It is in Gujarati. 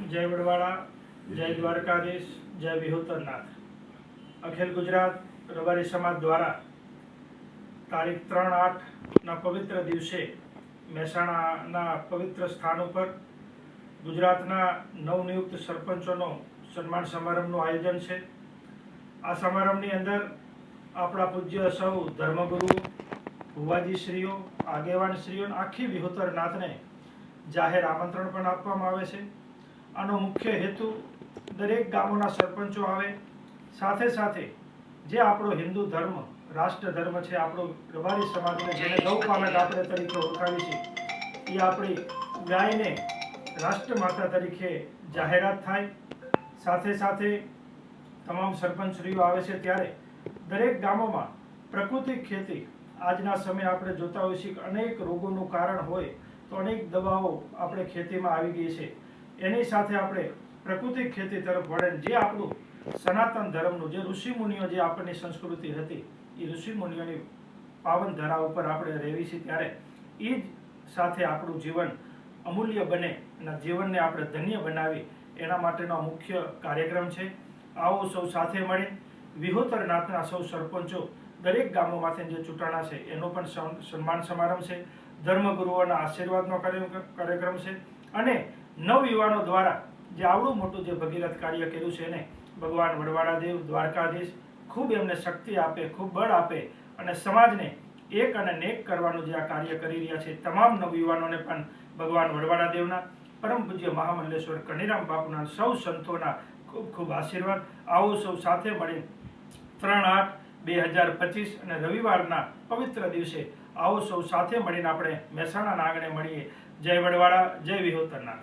જય વડવાળા, જય દ્વારકાધીશ, જય વિહોતરનાથ. અખિલ ગુજરાત રબારી સમાજ દ્વારા તારીખ ત્રણ આઠના પવિત્ર દિવસે મહેસાણાના પવિત્ર સ્થાન ઉપર ગુજરાતના નવનિયુક્ત સરપંચોનો સન્માન સમારંભનું આયોજન છે. આ સમારંભની અંદર આપણા પૂજ્ય સૌ ધર્મગુરુ, ભુવાજીશ્રીઓ, આગેવાનશ્રીઓ અને આખી વિહોતર નાથને જાહેર આમંત્રણ પણ આપવામાં આવે છે. આનો મુખ્ય હેતુ દરેક ગામોના સરપંચો આવે. સાથે સાથે જે આપણો હિન્દુ ધર્મ રાષ્ટ્ર ધર્મ છે આપણો રબારી સમાજને જેને ગૌ પાલક આપણે તરીકે ઓળખાવી છે એ આપણી ગાયને રાષ્ટ્રમાતા તરીકે જાહેરાત થાય. સાથે સાથે તમામ સરપંચશ્રીઓ આવે છે ત્યારે દરેક ગામોમાં પ્રાકૃતિક ખેતી આજના સમયે આપણે જોતા હોઈએ છીએ કે અનેક રોગોનું કારણ હોય તો અનેક દવાઓ આપણે ખેતીમાં આવી ગઈ છે. એની સાથે આપણે પ્રકૃતિક ખેતી તરફ વળે જે આપણું સનાતન ધર્મનું જે ઋષિમુનિઓ જે આપણની સંસ્કૃતિ હતી, એ ઋષિમુનિઓની પાવન ધરા ઉપર આપણે રહેવી છીએ ત્યારે એ જ સાથે આપણું જીવન અમૂલ્ય બને અને જીવનને આપણે ધન્ય બનાવી, એના માટેનો મુખ્ય કાર્યક્રમ છે. આવો સૌ સાથે મળી. વિહોતર નાથના સૌ સરપંચો દરેક ગામોમાંથી જે ચૂંટાણા છે, એનો પણ સન્- સન્માન સમારંભ છે. ધર્મગુરુઓના આશીર્વાદનો કાર્ય- કાર્યક્રમ છે. અને નવયુવાનો દ્વારા જે આવડું મોટું જે ભગીરથ કાર્ય કર્યું છે એને ભગવાન વડવાળા દેવ, દ્વારકાધીશ ખૂબ એમને શક્તિ આપે, ખૂબ બળ આપે અને સમાજને એક અને નેક કરવાનું જે આ કાર્ય કરી રહ્યા છે તમામ નવયુવાનોને પણ ભગવાન વડવાળા દેવના, પરમ પૂજ્ય મહામલ્લેશ્વર કનીરામ બાપુના સૌ સંતોના ખૂબ ખૂબ આશીર્વાદ. આવો સૌ સાથે મળી ત્રણ આઠ બે હજાર પચીસ અને રવિવારના પવિત્ર દિવસે આવો સૌ સાથે મળીને આપણે મહેસાણાના આંગણે મળીએ. જય વડવાળા, જય વિહોતરના